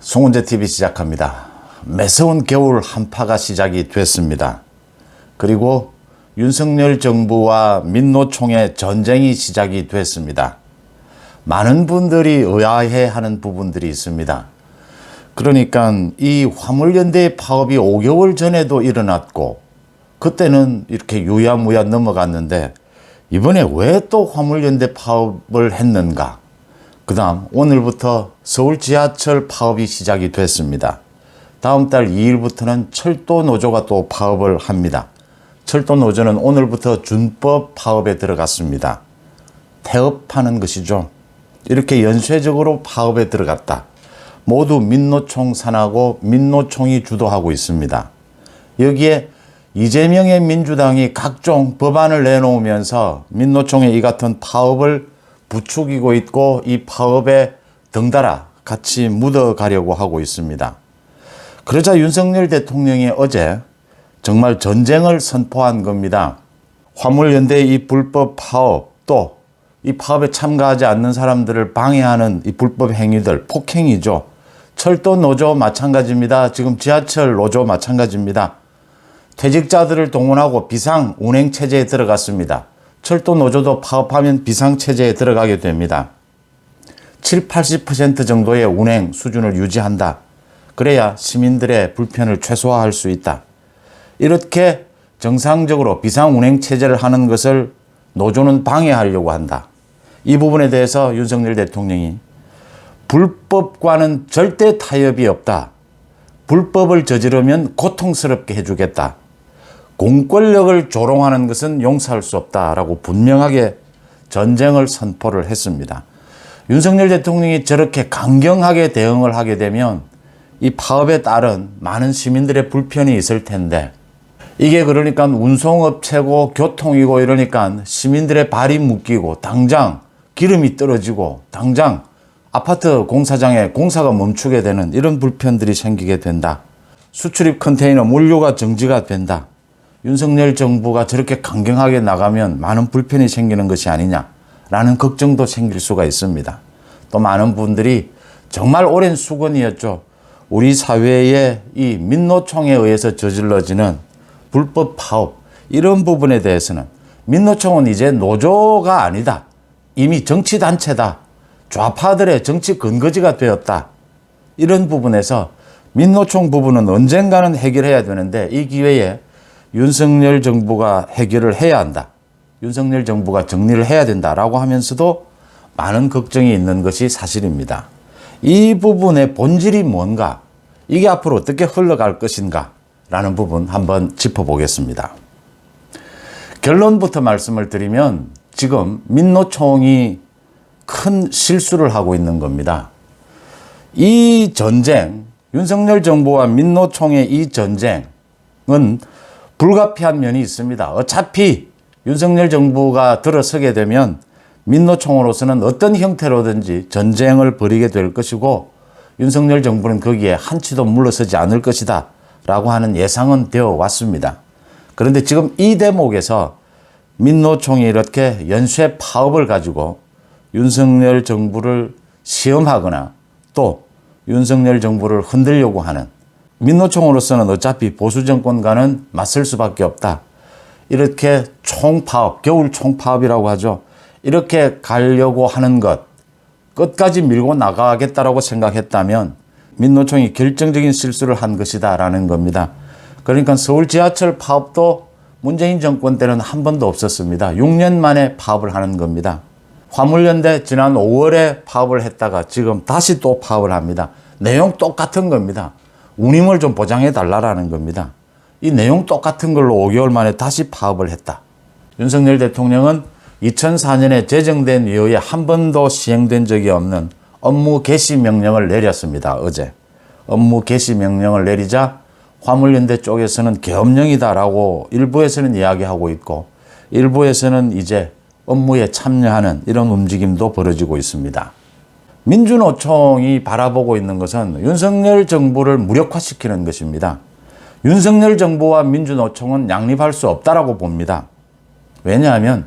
송은재 TV 시작합니다. 매서운 겨울 한파가 시작이 됐습니다. 그리고 윤석열 정부와 민노총의 전쟁이 시작이 됐습니다. 많은 분들이 의아해하는 부분들이 있습니다. 그러니까 이 화물연대 파업이 5개월 전에도 일어났고 그때는 이렇게 유야무야 넘어갔는데 이번에 왜 또 화물연대 파업을 했는가? 그 다음 오늘부터 서울 지하철 파업이 시작이 됐습니다. 다음 달 2일부터는 철도 노조가 또 파업을 합니다. 철도 노조는 오늘부터 준법 파업에 들어갔습니다. 태업하는 것이죠. 이렇게 연쇄적으로 파업에 들어갔다. 모두 민노총 산하고 민노총이 주도하고 있습니다. 여기에 이재명의 민주당이 각종 법안을 내놓으면서 민노총의 이 같은 파업을 부추기고 있고 이 파업에 덩달아 같이 묻어가려고 하고 있습니다. 그러자 윤석열 대통령이 어제 정말 전쟁을 선포한 겁니다. 화물연대의 이 불법 파업 또 이 파업에 참가하지 않는 사람들을 방해하는 이 불법 행위들 폭행이죠. 철도 노조 마찬가지입니다. 지금 지하철 노조 마찬가지입니다. 퇴직자들을 동원하고 비상 운행 체제에 들어갔습니다. 철도 노조도 파업하면 비상 체제에 들어가게 됩니다. 7, 80% 정도의 운행 수준을 유지한다. 그래야 시민들의 불편을 최소화할 수 있다. 이렇게 정상적으로 비상 운행 체제를 하는 것을 노조는 방해하려고 한다. 이 부분에 대해서 윤석열 대통령이 불법과는 절대 타협이 없다. 불법을 저지르면 고통스럽게 해주겠다. 공권력을 조롱하는 것은 용서할 수 없다라고 분명하게 전쟁을 선포를 했습니다. 윤석열 대통령이 저렇게 강경하게 대응을 하게 되면 이 파업에 따른 많은 시민들의 불편이 있을 텐데 이게 그러니까 운송업체고 교통이고 이러니까 시민들의 발이 묶이고 당장 기름이 떨어지고 당장 아파트 공사장에 공사가 멈추게 되는 이런 불편들이 생기게 된다. 수출입 컨테이너 물류가 정지가 된다. 윤석열 정부가 저렇게 강경하게 나가면 많은 불편이 생기는 것이 아니냐라는 걱정도 생길 수가 있습니다. 또 많은 분들이 정말 오랜 수건이었죠. 우리 사회의 이 민노총에 의해서 저질러지는 불법 파업 이런 부분에 대해서는 민노총은 이제 노조가 아니다. 이미 정치 단체다. 좌파들의 정치 근거지가 되었다. 이런 부분에서 민노총 부분은 언젠가는 해결해야 되는데 이 기회에 윤석열 정부가 해결을 해야 한다. 윤석열 정부가 정리를 해야 된다라고 하면서도 많은 걱정이 있는 것이 사실입니다. 이 부분의 본질이 뭔가, 이게 앞으로 어떻게 흘러갈 것인가 라는 부분 한번 짚어보겠습니다. 결론부터 말씀을 드리면 지금 민노총이 큰 실수를 하고 있는 겁니다. 이 전쟁, 윤석열 정부와 민노총의 이 전쟁은 불가피한 면이 있습니다. 어차피 윤석열 정부가 들어서게 되면 민노총으로서는 어떤 형태로든지 전쟁을 벌이게 될 것이고 윤석열 정부는 거기에 한치도 물러서지 않을 것이다 라고 하는 예상은 되어 왔습니다. 그런데 지금 이 대목에서 민노총이 이렇게 연쇄 파업을 가지고 윤석열 정부를 시험하거나 또 윤석열 정부를 흔들려고 하는 민노총으로서는 어차피 보수 정권과는 맞설 수밖에 없다. 이렇게 총파업, 겨울 총파업이라고 하죠. 이렇게 가려고 하는 것 끝까지 밀고 나가겠다라고 생각했다면 민노총이 결정적인 실수를 한 것이다라는 겁니다. 그러니까 서울 지하철 파업도 문재인 정권 때는 한 번도 없었습니다. 6년 만에 파업을 하는 겁니다. 화물연대 지난 5월에 파업을 했다가 지금 다시 또 파업을 합니다. 내용 똑같은 겁니다. 운임을 좀 보장해 달라라는 겁니다. 이 내용 똑같은 걸로 5개월 만에 다시 파업을 했다. 윤석열 대통령은 2004년에 제정된 이후에 한 번도 시행된 적이 없는 업무 개시 명령을 내렸습니다. 어제. 업무 개시 명령을 내리자 화물연대 쪽에서는 계엄령이다라고 일부에서는 이야기하고 있고 일부에서는 이제 업무에 참여하는 이런 움직임도 벌어지고 있습니다. 민주노총이 바라보고 있는 것은 윤석열 정부를 무력화시키는 것입니다. 윤석열 정부와 민주노총은 양립할 수 없다라고 봅니다. 왜냐하면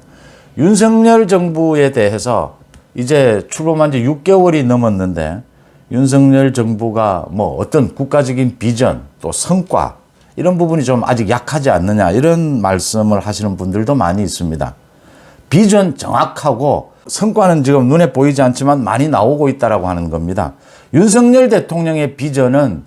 윤석열 정부에 대해서 이제 출범한 지 6개월이 넘었는데 윤석열 정부가 뭐 어떤 국가적인 비전 또 성과 이런 부분이 좀 아직 약하지 않느냐 이런 말씀을 하시는 분들도 많이 있습니다. 비전 정확하고 성과는 지금 눈에 보이지 않지만 많이 나오고 있다라고 하는 겁니다. 윤석열 대통령의 비전은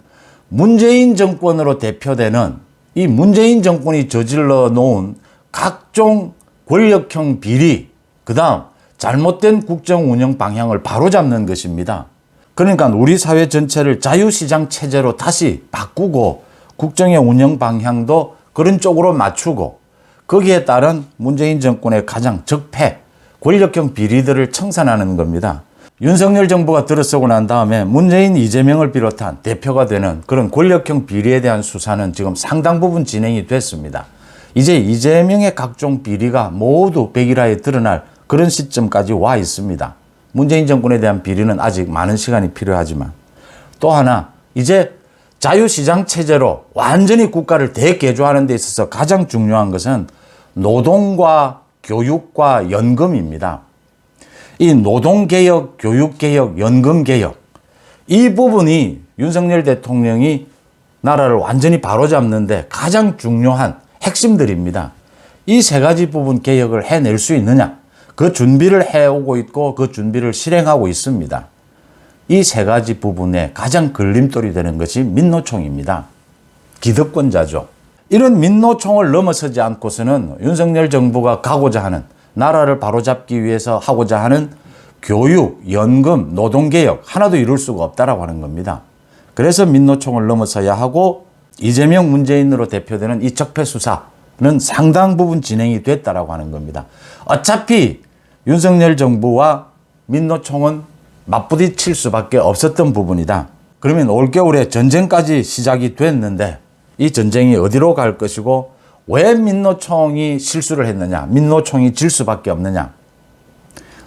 문재인 정권으로 대표되는 이 문재인 정권이 저질러 놓은 각종 권력형 비리, 그 다음 잘못된 국정 운영 방향을 바로잡는 것입니다. 그러니까 우리 사회 전체를 자유시장 체제로 다시 바꾸고 국정의 운영 방향도 그런 쪽으로 맞추고 거기에 따른 문재인 정권의 가장 적폐, 권력형 비리들을 청산하는 겁니다. 윤석열 정부가 들어서고 난 다음에 문재인 이재명을 비롯한 대표가 되는 그런 권력형 비리에 대한 수사는 지금 상당 부분 진행이 됐습니다. 이제 이재명의 각종 비리가 모두 백일화에 드러날 그런 시점까지 와 있습니다. 문재인 정권에 대한 비리는 아직 많은 시간이 필요하지만 또 하나 이제 자유시장 체제로 완전히 국가를 대개조하는 데 있어서 가장 중요한 것은 노동과 교육과 연금입니다. 이 노동개혁, 교육개혁, 연금개혁 이 부분이 윤석열 대통령이 나라를 완전히 바로잡는데 가장 중요한 핵심들입니다. 이 세 가지 부분 개혁을 해낼 수 있느냐? 그 준비를 해오고 있고 그 준비를 실행하고 있습니다. 이 세 가지 부분에 가장 걸림돌이 되는 것이 민노총입니다. 기득권자죠. 이런 민노총을 넘어서지 않고서는 윤석열 정부가 가고자 하는 나라를 바로잡기 위해서 하고자 하는 교육, 연금, 노동개혁 하나도 이룰 수가 없다라고 하는 겁니다. 그래서 민노총을 넘어서야 하고 이재명 문재인으로 대표되는 이 적폐 수사는 상당 부분 진행이 됐다라고 하는 겁니다. 어차피 윤석열 정부와 민노총은 맞부딪힐 수밖에 없었던 부분이다. 그러면 올겨울에 전쟁까지 시작이 됐는데 이 전쟁이 어디로 갈 것이고 왜 민노총이 실수를 했느냐? 민노총이 질 수밖에 없느냐?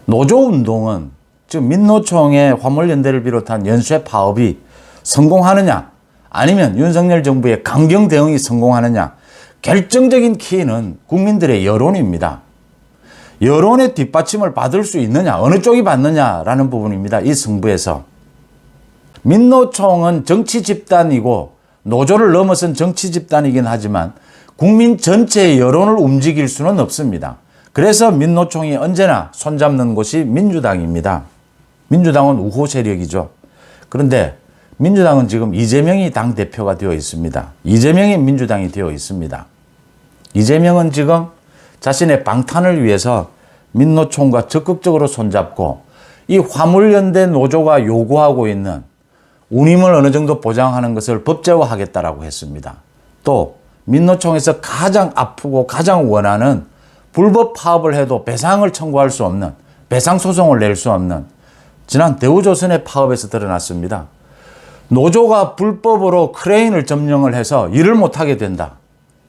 노조운동은 지금 민노총의 화물연대를 비롯한 연쇄 파업이 성공하느냐? 아니면 윤석열 정부의 강경 대응이 성공하느냐? 결정적인 키는 국민들의 여론입니다. 여론의 뒷받침을 받을 수 있느냐, 어느 쪽이 받느냐라는 부분입니다. 이 승부에서. 민노총은 정치 집단이고 노조를 넘어선 정치 집단이긴 하지만 국민 전체의 여론을 움직일 수는 없습니다. 그래서 민노총이 언제나 손잡는 곳이 민주당입니다. 민주당은 우호 세력이죠. 그런데 민주당은 지금 이재명이 당 대표가 되어 있습니다. 이재명이 민주당이 되어 있습니다. 이재명은 지금 자신의 방탄을 위해서 민노총과 적극적으로 손잡고 이 화물연대 노조가 요구하고 있는 운임을 어느 정도 보장하는 것을 법제화하겠다라고 했습니다. 또 민노총에서 가장 아프고 가장 원하는 불법 파업을 해도 배상을 청구할 수 없는 배상 소송을 낼 수 없는 지난 대우조선의 파업에서 드러났습니다. 노조가 불법으로 크레인을 점령을 해서 일을 못하게 된다.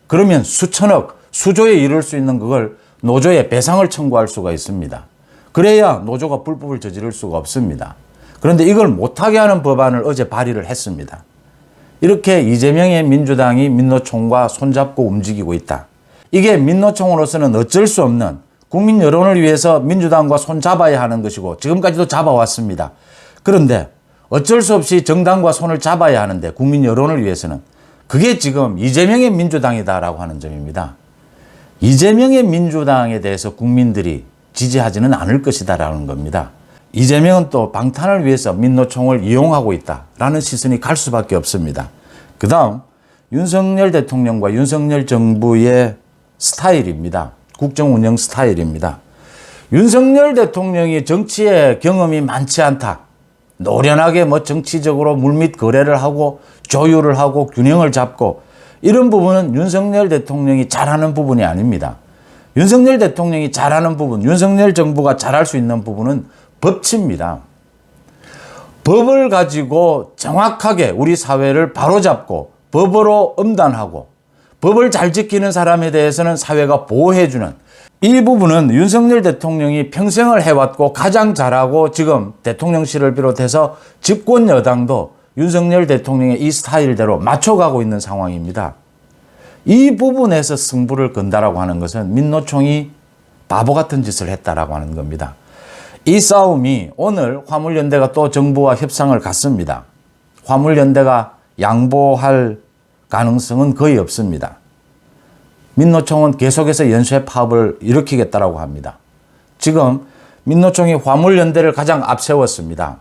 그러면 수천억, 수조에 이를 수 있는 그걸 노조에 배상을 청구할 수가 있습니다. 그래야 노조가 불법을 저지를 수가 없습니다. 그런데 이걸 못하게 하는 법안을 어제 발의를 했습니다. 이렇게 이재명의 민주당이 민노총과 손잡고 움직이고 있다. 이게 민노총으로서는 어쩔 수 없는 국민 여론을 위해서 민주당과 손잡아야 하는 것이고 지금까지도 잡아왔습니다. 그런데 어쩔 수 없이 정당과 손을 잡아야 하는데 국민 여론을 위해서는 그게 지금 이재명의 민주당이다라고 하는 점입니다. 이재명의 민주당에 대해서 국민들이 지지하지는 않을 것이다라는 겁니다. 이재명은 또 방탄을 위해서 민노총을 이용하고 있다라는 시선이 갈 수밖에 없습니다. 그 다음 윤석열 대통령과 윤석열 정부의 스타일입니다. 국정 운영 스타일입니다. 윤석열 대통령이 정치에 경험이 많지 않다. 노련하게 뭐 정치적으로 물밑 거래를 하고 조율을 하고 균형을 잡고 이런 부분은 윤석열 대통령이 잘하는 부분이 아닙니다. 윤석열 대통령이 잘하는 부분, 윤석열 정부가 잘할 수 있는 부분은 법치입니다. 법을 가지고 정확하게 우리 사회를 바로잡고 법으로 엄단하고 법을 잘 지키는 사람에 대해서는 사회가 보호해주는 이 부분은 윤석열 대통령이 평생을 해왔고 가장 잘하고 지금 대통령실을 비롯해서 집권 여당도 윤석열 대통령의 이 스타일대로 맞춰가고 있는 상황입니다. 이 부분에서 승부를 건다라고 하는 것은 민노총이 바보 같은 짓을 했다라고 하는 겁니다. 이 싸움이 오늘 화물연대가 또 정부와 협상을 갖습니다. 화물연대가 양보할 가능성은 거의 없습니다. 민노총은 계속해서 연쇄 파업을 일으키겠다라고 합니다. 지금 민노총이 화물연대를 가장 앞세웠습니다.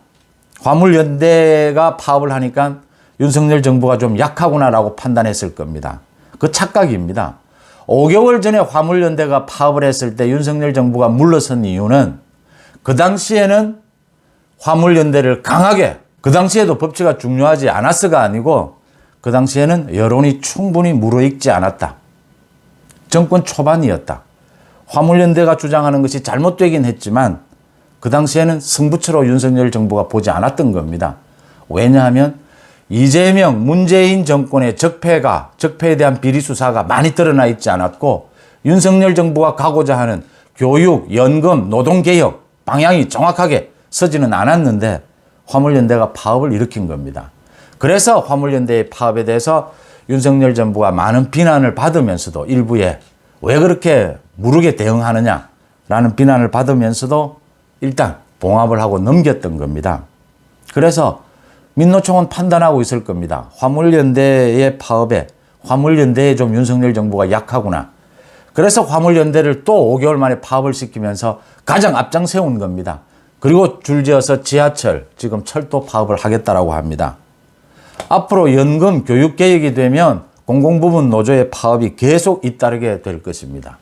화물연대가 파업을 하니까 윤석열 정부가 좀 약하구나라고 판단했을 겁니다. 그 착각입니다. 5개월 전에 화물연대가 파업을 했을 때 윤석열 정부가 물러선 이유는 그 당시에는 화물연대를 강하게 그 당시에도 법치가 중요하지 않았어가 아니고 그 당시에는 여론이 충분히 무르익지 않았다. 정권 초반이었다. 화물연대가 주장하는 것이 잘못되긴 했지만 그 당시에는 승부처로 윤석열 정부가 보지 않았던 겁니다. 왜냐하면 이재명, 문재인 정권의 적폐가, 적폐에 대한 비리 수사가 많이 드러나 있지 않았고 윤석열 정부가 가고자 하는 교육, 연금, 노동개혁 방향이 정확하게 서지는 않았는데 화물연대가 파업을 일으킨 겁니다. 그래서 화물연대의 파업에 대해서 윤석열 정부가 많은 비난을 받으면서도 일부에 왜 그렇게 무르게 대응하느냐라는 비난을 받으면서도 일단 봉합을 하고 넘겼던 겁니다. 그래서 민노총은 판단하고 있을 겁니다. 화물연대의 파업에 화물연대에 좀 윤석열 정부가 약하구나. 그래서 화물연대를 또 5개월 만에 파업을 시키면서 가장 앞장 세운 겁니다. 그리고 줄지어서 지하철, 지금 철도 파업을 하겠다라고 합니다. 앞으로 연금 교육 개혁이 되면 공공부문 노조의 파업이 계속 잇따르게 될 것입니다.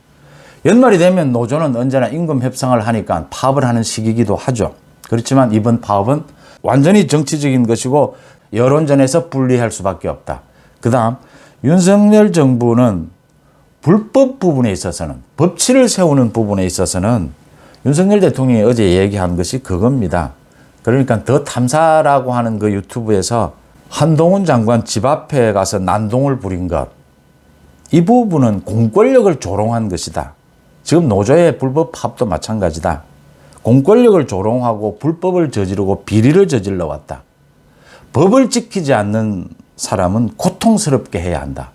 연말이 되면 노조는 언제나 임금 협상을 하니까 파업을 하는 시기이기도 하죠. 그렇지만 이번 파업은 완전히 정치적인 것이고 여론전에서 분리할 수밖에 없다. 그 다음 윤석열 정부는 불법 부분에 있어서는 법치를 세우는 부분에 있어서는 윤석열 대통령이 어제 얘기한 것이 그겁니다. 그러니까 더 탐사라고 하는 그 유튜브에서 한동훈 장관 집 앞에 가서 난동을 부린 것. 이 부분은 공권력을 조롱한 것이다. 지금 노조의 불법 파업도 마찬가지다. 공권력을 조롱하고 불법을 저지르고 비리를 저질러 왔다. 법을 지키지 않는 사람은 고통스럽게 해야 한다.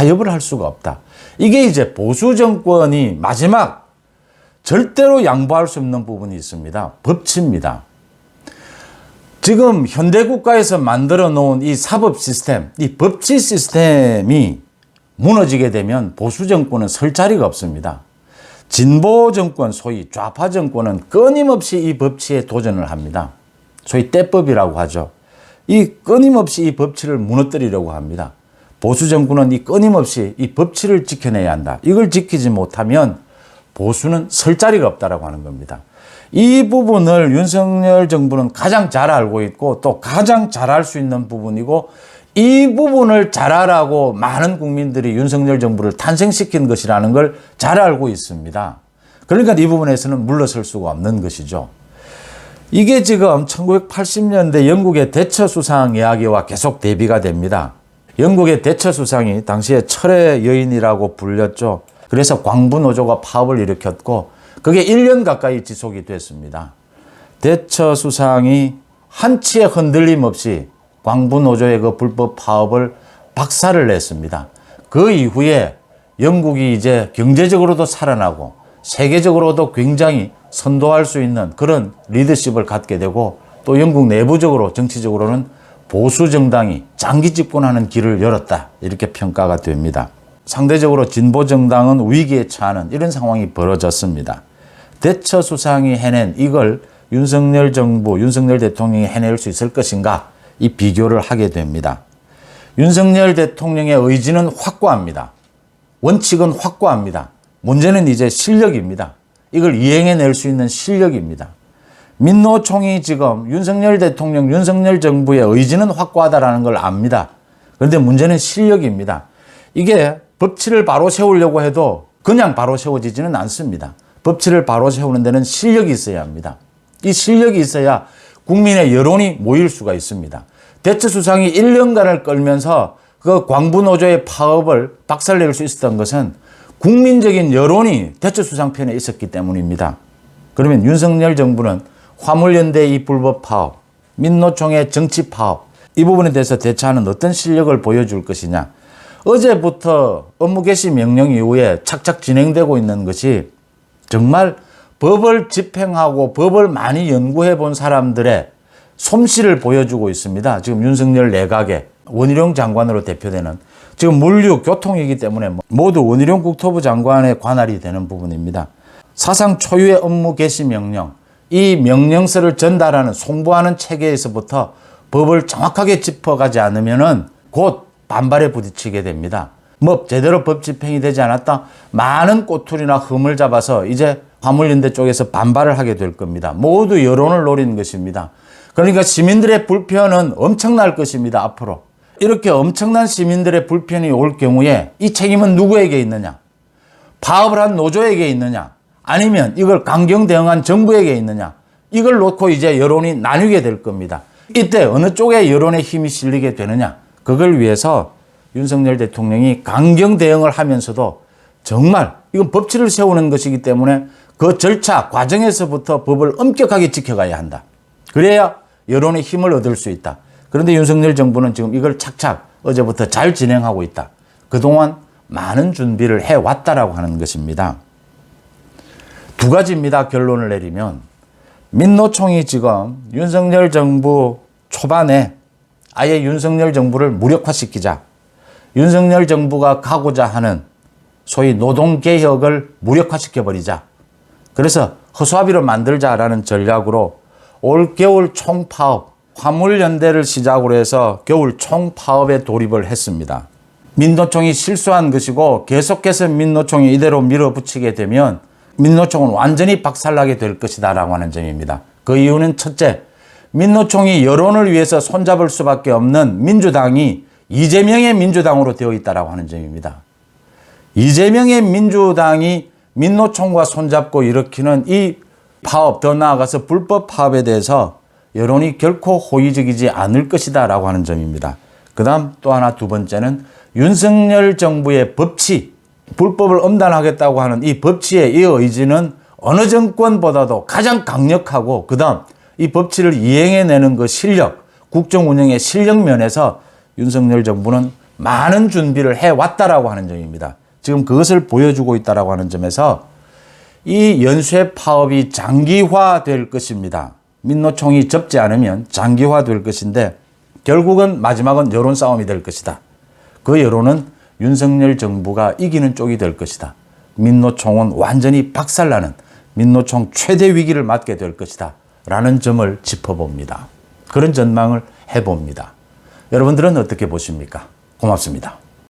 타협을 할 수가 없다. 이게 이제 보수 정권이 마지막 절대로 양보할 수 없는 부분이 있습니다. 법치입니다. 지금 현대 국가에서 만들어 놓은 이 사법 시스템, 이 법치 시스템이 무너지게 되면 보수 정권은 설 자리가 없습니다. 진보 정권, 소위 좌파 정권은 끊임없이 이 법치에 도전을 합니다. 소위 때법이라고 하죠. 이 끊임없이 이 법치를 무너뜨리려고 합니다. 보수 정권은 이 끊임없이 이 법치를 지켜내야 한다. 이걸 지키지 못하면 보수는 설 자리가 없다라고 하는 겁니다. 이 부분을 윤석열 정부는 가장 잘 알고 있고 또 가장 잘할 수 있는 부분이고 이 부분을 잘하라고 많은 국민들이 윤석열 정부를 탄생시킨 것이라는 걸 잘 알고 있습니다. 그러니까 이 부분에서는 물러설 수가 없는 것이죠. 이게 지금 1980년대 영국의 대처 수상 이야기와 계속 대비가 됩니다. 영국의 대처 수상이 당시에 철의 여인이라고 불렸죠. 그래서 광부 노조가 파업을 일으켰고 그게 1년 가까이 지속이 됐습니다. 대처 수상이 한치의 흔들림 없이 광부 노조의 그 불법 파업을 박살을 냈습니다. 그 이후에 영국이 이제 경제적으로도 살아나고 세계적으로도 굉장히 선도할 수 있는 그런 리더십을 갖게 되고 또 영국 내부적으로 정치적으로는 보수 정당이 장기 집권하는 길을 열었다. 이렇게 평가가 됩니다. 상대적으로 진보 정당은 위기에 처하는 이런 상황이 벌어졌습니다. 대처 수상이 해낸 이걸 윤석열 정부, 윤석열 대통령이 해낼 수 있을 것인가? 이 비교를 하게 됩니다. 윤석열 대통령의 의지는 확고합니다. 원칙은 확고합니다. 문제는 이제 실력입니다. 이걸 이행해낼 수 있는 실력입니다. 민노총이 지금 윤석열 대통령, 윤석열 정부의 의지는 확고하다라는 걸 압니다. 그런데 문제는 실력입니다. 이게 법치를 바로 세우려고 해도 그냥 바로 세워지지는 않습니다. 법치를 바로 세우는 데는 실력이 있어야 합니다. 이 실력이 있어야 국민의 여론이 모일 수가 있습니다. 대처수상이 1년간을 끌면서 그 광부노조의 파업을 박살낼 수 있었던 것은 국민적인 여론이 대처수상 편에 있었기 때문입니다. 그러면 윤석열 정부는 화물연대 이 불법 파업, 민노총의 정치 파업, 이 부분에 대해서 대처하는 어떤 실력을 보여줄 것이냐. 어제부터 업무 개시 명령 이후에 착착 진행되고 있는 것이 정말 법을 집행하고 법을 많이 연구해 본 사람들의 솜씨를 보여주고 있습니다. 지금 윤석열 내각의 원희룡 장관으로 대표되는 지금 물류 교통이기 때문에 모두 원희룡 국토부 장관의 관할이 되는 부분입니다. 사상 초유의 업무 개시 명령, 이 명령서를 전달하는 송부하는 체계에서부터 법을 정확하게 짚어가지 않으면은 곧 반발에 부딪히게 됩니다. 뭐 제대로 법 집행이 되지 않았다. 많은 꼬투리나 흠을 잡아서 이제 화물연대 쪽에서 반발을 하게 될 겁니다. 모두 여론을 노리는 것입니다. 그러니까 시민들의 불편은 엄청날 것입니다. 앞으로. 이렇게 엄청난 시민들의 불편이 올 경우에 이 책임은 누구에게 있느냐? 파업을 한 노조에게 있느냐? 아니면 이걸 강경 대응한 정부에게 있느냐? 이걸 놓고 이제 여론이 나뉘게 될 겁니다. 이때 어느 쪽에 여론의 힘이 실리게 되느냐? 그걸 위해서 윤석열 대통령이 강경 대응을 하면서도 정말 이건 법치를 세우는 것이기 때문에 그 절차 과정에서부터 법을 엄격하게 지켜가야 한다. 그래야 여론의 힘을 얻을 수 있다. 그런데 윤석열 정부는 지금 이걸 착착 어제부터 잘 진행하고 있다. 그동안 많은 준비를 해왔다라고 하는 것입니다. 두 가지입니다. 결론을 내리면. 민노총이 지금 윤석열 정부 초반에 아예 윤석열 정부를 무력화시키자. 윤석열 정부가 가고자 하는 소위 노동개혁을 무력화시켜버리자. 그래서 허수아비로 만들자라는 전략으로 올 겨울 총파업, 화물연대를 시작으로 해서 겨울 총파업에 돌입을 했습니다. 민노총이 실수한 것이고 계속해서 민노총이 이대로 밀어붙이게 되면 민노총은 완전히 박살나게 될 것이다 라고 하는 점입니다. 그 이유는 첫째, 민노총이 여론을 위해서 손잡을 수밖에 없는 민주당이 이재명의 민주당으로 되어 있다라고 하는 점입니다. 이재명의 민주당이 민노총과 손잡고 일으키는 이 파업, 더 나아가서 불법 파업에 대해서 여론이 결코 호의적이지 않을 것이다 라고 하는 점입니다. 그 다음 또 하나 두 번째는 윤석열 정부의 법치, 불법을 엄단하겠다고 하는 이 법치의 이 의지는 어느 정권보다도 가장 강력하고 그 다음 이 법치를 이행해내는 그 실력, 국정 운영의 실력 면에서 윤석열 정부는 많은 준비를 해왔다라고 하는 점입니다. 지금 그것을 보여주고 있다라고 하는 점에서 이 연쇄 파업이 장기화될 것입니다. 민노총이 접지 않으면 장기화될 것인데 결국은 마지막은 여론 싸움이 될 것이다. 그 여론은 윤석열 정부가 이기는 쪽이 될 것이다. 민노총은 완전히 박살나는 민노총 최대 위기를 맞게 될 것이다. 라는 점을 짚어봅니다. 그런 전망을 해봅니다. 여러분들은 어떻게 보십니까? 고맙습니다.